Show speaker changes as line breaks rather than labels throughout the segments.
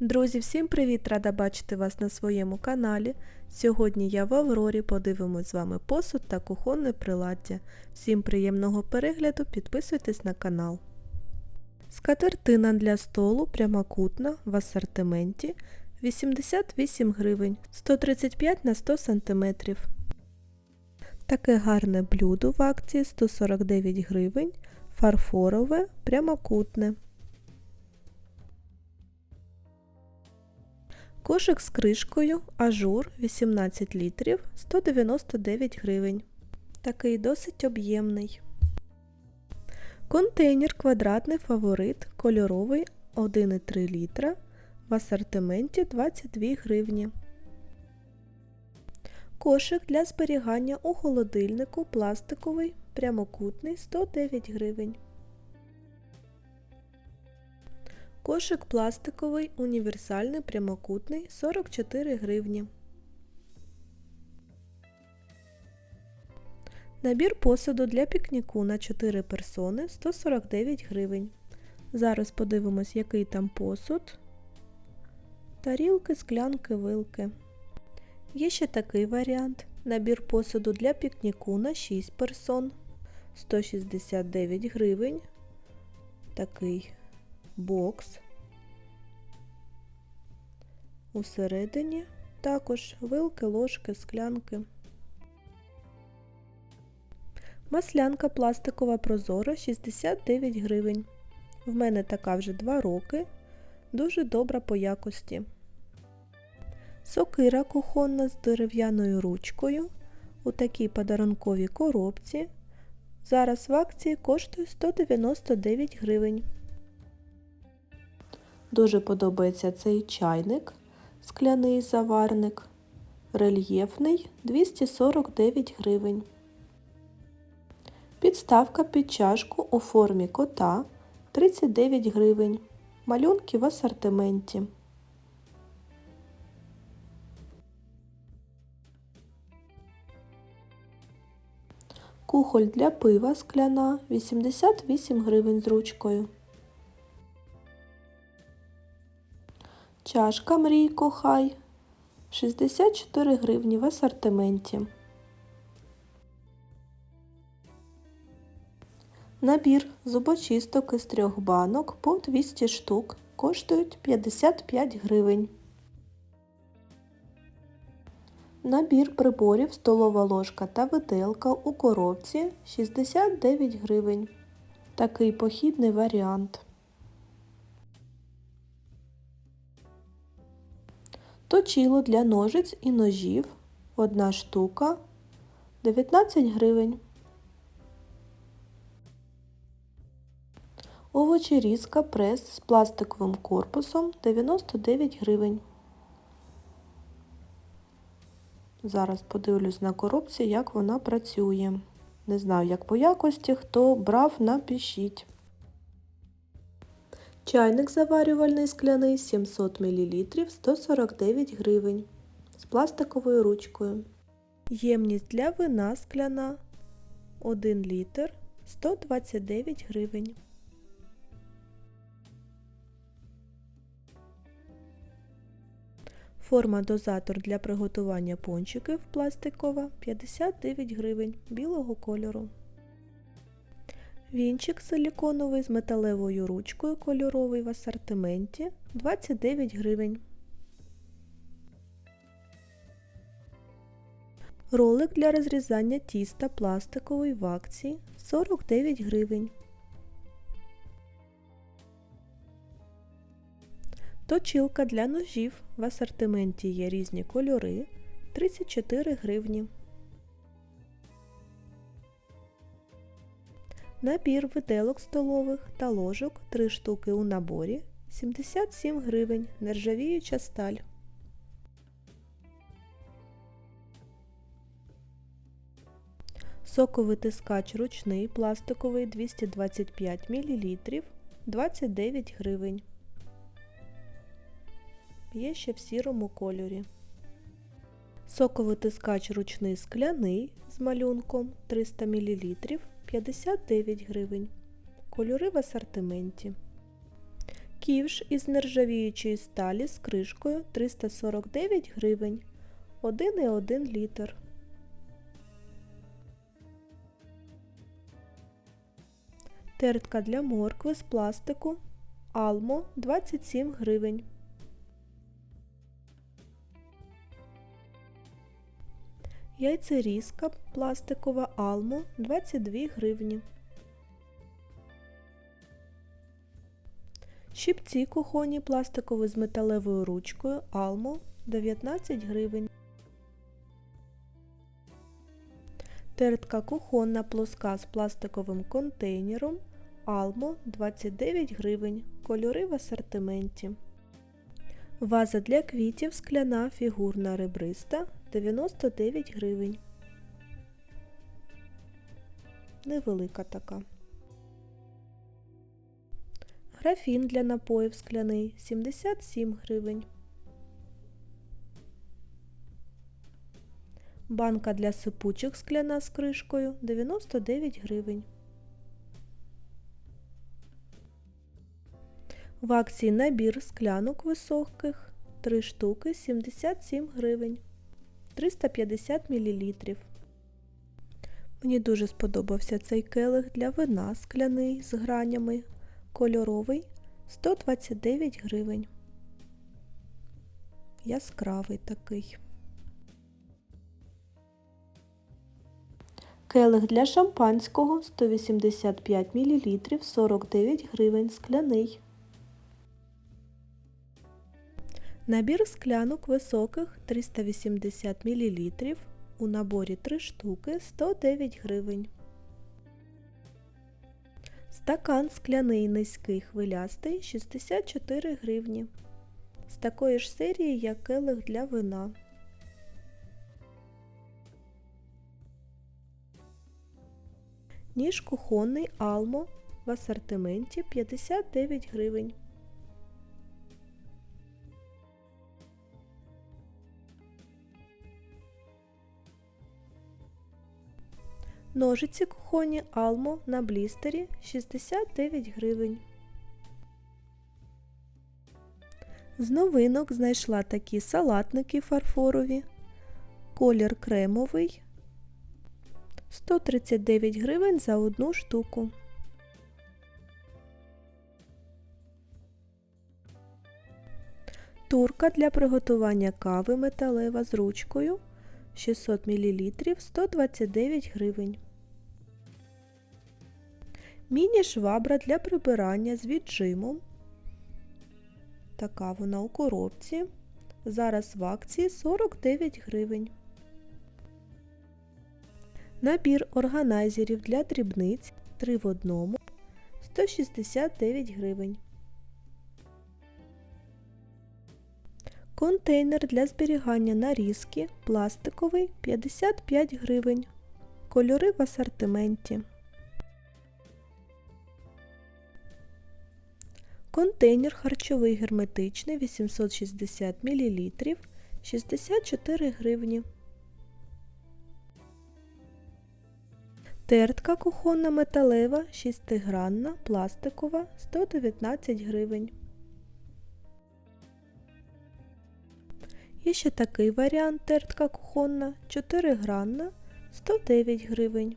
Друзі, всім привіт! Рада бачити вас на своєму каналі. Сьогодні я в Аврорі подивимось з вами посуд та кухонне приладдя. Всім приємного перегляду, підписуйтесь на канал. Скатертина для столу прямокутна в асортименті 88 гривень 135 на 100 см. Таке гарне блюдо в акції 149 гривень, фарфорове прямокутне. Кошик з кришкою ажур 18 літрів 199 гривень. Такий досить об'ємний. Контейнер квадратний фаворит кольоровий 1,3 літра в асортименті 22 гривні. Кошик для зберігання у холодильнику пластиковий прямокутний 109 гривень. Кошик пластиковий універсальний прямокутний 44 гривні. Набір посуду для пікніку на 4 персони 149 гривень. Зараз подивимось, який там посуд. Тарілки, склянки, вилки. Є ще такий варіант. Набір посуду для пікніку на 6 персон 169 гривень. Такий бокс. Усередині також вилки, ложки, склянки. Маслянка пластикова прозора 69 гривень. В мене така вже 2 роки. Дуже добра по якості. Сокира кухонна з дерев'яною ручкою у такій подарунковій коробці. Зараз в акції коштує 199 гривень. Дуже подобається цей чайник, скляний заварник, рельєфний 249 гривень. Підставка під чашку у формі кота 39 гривень. Малюнки в асортименті. Кухоль для пива скляна 88 гривень з ручкою. Чашка Мрійко Хай 64 гривні в асортименті. Набір зубочисток із трьох банок по 200 штук коштують 55 гривень. Набір приборів столова ложка та виделка у коробці 69 гривень. Такий похідний варіант. Точило для ножиць і ножів. Одна штука 19 гривень. Овочерізка прес з пластиковим корпусом 99 гривень. Зараз подивлюсь на коробці, як вона працює. Не знаю, як по якості, хто брав, напишіть. Чайник заварювальний скляний 700 мл 149 гривень з пластиковою ручкою. Ємність для вина скляна 1 літр 129 гривень. Форма дозатор для приготування пончиків пластикова 59 гривень білого кольору. Вінчик силіконовий з металевою ручкою кольоровий в асортименті 29 гривень. Ролик для розрізання тіста пластиковий в акції 49 гривень. Точилка для ножів в асортименті є різні кольори 34 гривні. Набір виделок столових та ложок 3 штуки у наборі 77 гривень. Нержавіюча сталь. Соковитискач ручний пластиковий 225 мл 29 гривень. Є ще в сірому кольорі. Соковитискач ручний скляний з малюнком 300 мл 59 гривень. Кольори в асортименті. Ківш із нержавіючої сталі з кришкою 349 гривень 1,1 літр. Тертка для моркви з пластику Алмо 27 гривень. Яйцерізка пластикова Алмо 22 гривні. Щипці кухонні пластикові з металевою ручкою Алмо 19 гривень. Тертка кухонна плоска з пластиковим контейнером Алмо 29 гривень. Кольори в асортименті. Ваза для квітів скляна фігурна ребриста 99 гривень. Невелика така. Графін для напоїв скляний 77 гривень. Банка для сипучих скляна з кришкою 99 гривень. В акції набір склянок високих 3 штуки 77 гривень 350 мл. Мені дуже сподобався цей келих для вина скляний з гранями. Кольоровий 129 гривень. Яскравий такий. Келих для шампанського 185 мл 49 гривень скляний. Набір склянок високих 380 мл. У наборі 3 штуки 109 гривень. Стакан скляний низький хвилястий 64 гривні. З такої ж серії, як келих для вина. Ніж кухонний Алмо в асортименті 59 гривень. Ножиці кухонні Алмо на блістері 69 гривень. З новинок знайшла такі салатники фарфорові. Колір кремовий 139 гривень за одну штуку. Турка для приготування кави металева з ручкою 600 мл 129 гривень. Міні-швабра для прибирання з віджимом. Така вона у коробці. Зараз в акції 49 гривень. Набір органайзерів для дрібниць 3 в одному 169 гривень. Контейнер для зберігання нарізки пластиковий 55 гривень. Кольори в асортименті. Контейнер харчовий герметичний 860 мл 64 гривні. Тертка кухонна металева 6-гранна пластикова 119 гривень. Є ще такий варіант тертка кухонна 4-гранна 109 гривень.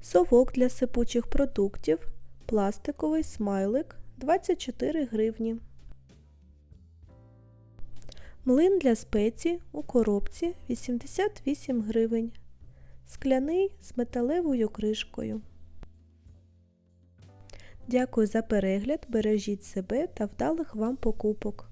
Совок для сипучих продуктів пластиковий смайлик 24 гривні. Млин для спецій у коробці 88 гривень. Скляний з металевою кришкою. Дякую за перегляд, бережіть себе та вдалих вам покупок.